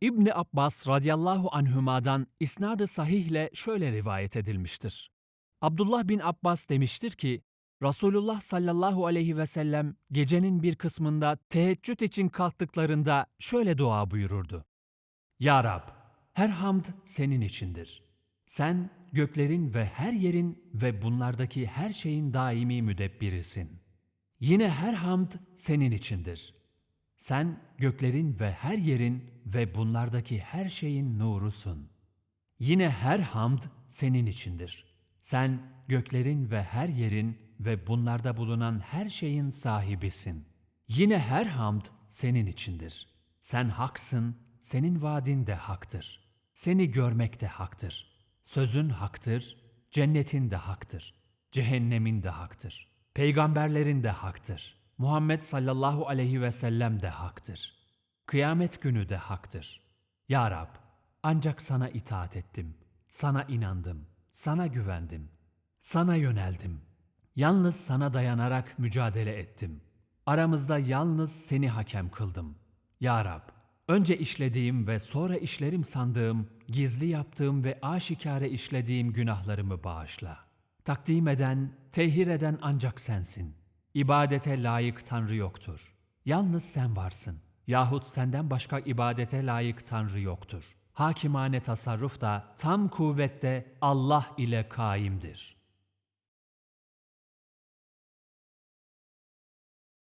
İbni Abbas radıyallahu anhümadan isnadı sahihle şöyle rivayet edilmiştir. Abdullah bin Abbas demiştir ki, Resulullah sallallahu aleyhi ve sellem gecenin bir kısmında teheccüd için kalktıklarında şöyle dua buyururdu. Ya Rab, her hamd senin içindir. Sen göklerin ve her yerin ve bunlardaki her şeyin daimi müdebbirisin. Yine her hamd senin içindir. Sen göklerin ve her yerin ve bunlardaki her şeyin nurusun. Yine her hamd senin içindir. Sen göklerin ve her yerin ve bunlarda bulunan her şeyin sahibisin. Yine her hamd senin içindir. Sen haksın, senin vaadin de haktır. Seni görmek de haktır. Sözün haktır, cennetin de haktır. Cehennemin de haktır. Peygamberlerin de haktır. Muhammed sallallahu aleyhi ve sellem de haktır. Kıyamet günü de haktır. Ya Rab, ancak sana itaat ettim. Sana inandım. Sana güvendim. Sana yöneldim. Yalnız sana dayanarak mücadele ettim. Aramızda yalnız seni hakem kıldım. Ya Rab, önce işlediğim ve sonra işlerim sandığım, gizli yaptığım ve aşikare işlediğim günahlarımı bağışla. Takdim eden, tehir eden ancak sensin. İbadete layık Tanrı yoktur. Yalnız sen varsın. Yahut senden başka ibadete layık Tanrı yoktur. Hakimane tasarruf da tam kuvvette Allah ile kaimdir.''